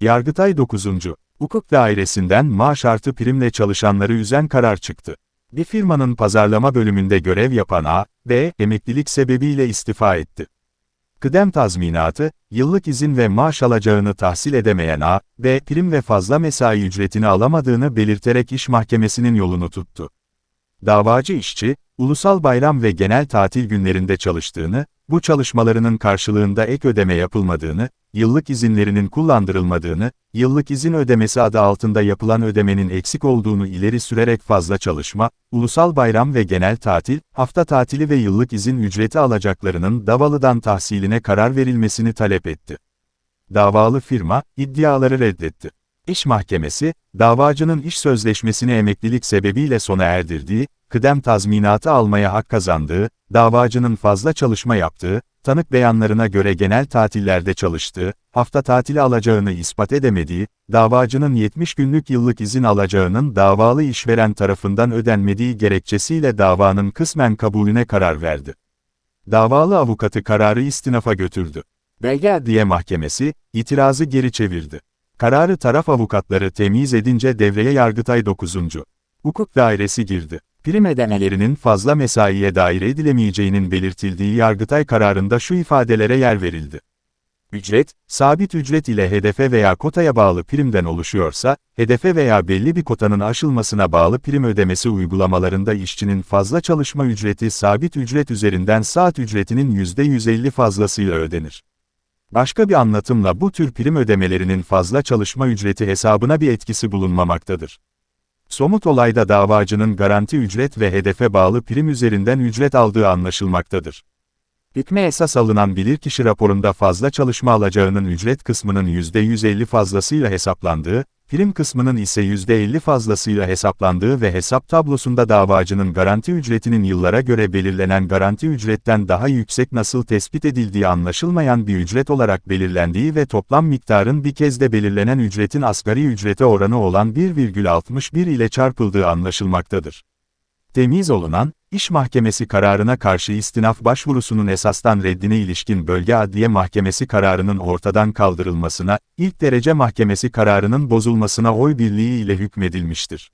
Yargıtay 9. Hukuk Dairesi'nden maaş artı primle çalışanları üzen karar çıktı. Bir firmanın pazarlama bölümünde görev yapan A, B, emeklilik sebebiyle istifa etti. Kıdem tazminatı, yıllık izin ve maaş alacağını tahsil edemeyen A, B, prim ve fazla mesai ücretini alamadığını belirterek iş mahkemesinin yolunu tuttu. Davacı işçi, ulusal bayram ve genel tatil günlerinde çalıştığını, bu çalışmalarının karşılığında ek ödeme yapılmadığını, yıllık izinlerinin kullandırılmadığını, yıllık izin ödemesi adı altında yapılan ödemenin eksik olduğunu ileri sürerek fazla çalışma, ulusal bayram ve genel tatil, hafta tatili ve yıllık izin ücreti alacaklarının Davalı'dan tahsiline karar verilmesini talep etti. Davalı firma, iddiaları reddetti. İş Mahkemesi, davacının iş sözleşmesini emeklilik sebebiyle sona erdirdiği, kıdem tazminatı almaya hak kazandığı, davacının fazla çalışma yaptığı, tanık beyanlarına göre genel tatillerde çalıştığı, hafta tatili alacağını ispat edemediği, davacının 70 günlük yıllık izin alacağının davalı işveren tarafından ödenmediği gerekçesiyle davanın kısmen kabulüne karar verdi. Davalı avukatı kararı istinafa götürdü. Belge Adliye Mahkemesi, itirazı geri çevirdi. Kararı taraf avukatları temiz edince devreye Yargıtay 9. Hukuk Dairesi girdi. Prim ödemelerinin fazla mesaiye dair edilemeyeceğinin belirtildiği Yargıtay kararında şu ifadelere yer verildi. Ücret, sabit ücret ile hedefe veya kotaya bağlı primden oluşuyorsa, hedefe veya belli bir kotanın aşılmasına bağlı prim ödemesi uygulamalarında işçinin fazla çalışma ücreti sabit ücret üzerinden saat ücretinin %150 fazlasıyla ödenir. Başka bir anlatımla bu tür prim ödemelerinin fazla çalışma ücreti hesabına bir etkisi bulunmamaktadır. Somut olayda davacının garanti ücret ve hedefe bağlı prim üzerinden ücret aldığı anlaşılmaktadır. Hükme esas alınan bilirkişi raporunda fazla çalışma alacağının ücret kısmının %150 fazlasıyla hesaplandığı, prim kısmının ise %50 fazlasıyla hesaplandığı ve hesap tablosunda davacının garanti ücretinin yıllara göre belirlenen garanti ücretten daha yüksek nasıl tespit edildiği anlaşılmayan bir ücret olarak belirlendiği ve toplam miktarın bir kez de belirlenen ücretin asgari ücrete oranı olan 1,61 ile çarpıldığı anlaşılmaktadır. Temiz olunan, İş Mahkemesi kararına karşı istinaf başvurusunun esastan reddine ilişkin Bölge Adliye Mahkemesi kararının ortadan kaldırılmasına, ilk derece mahkemesi kararının bozulmasına oy birliği ile hükmedilmiştir.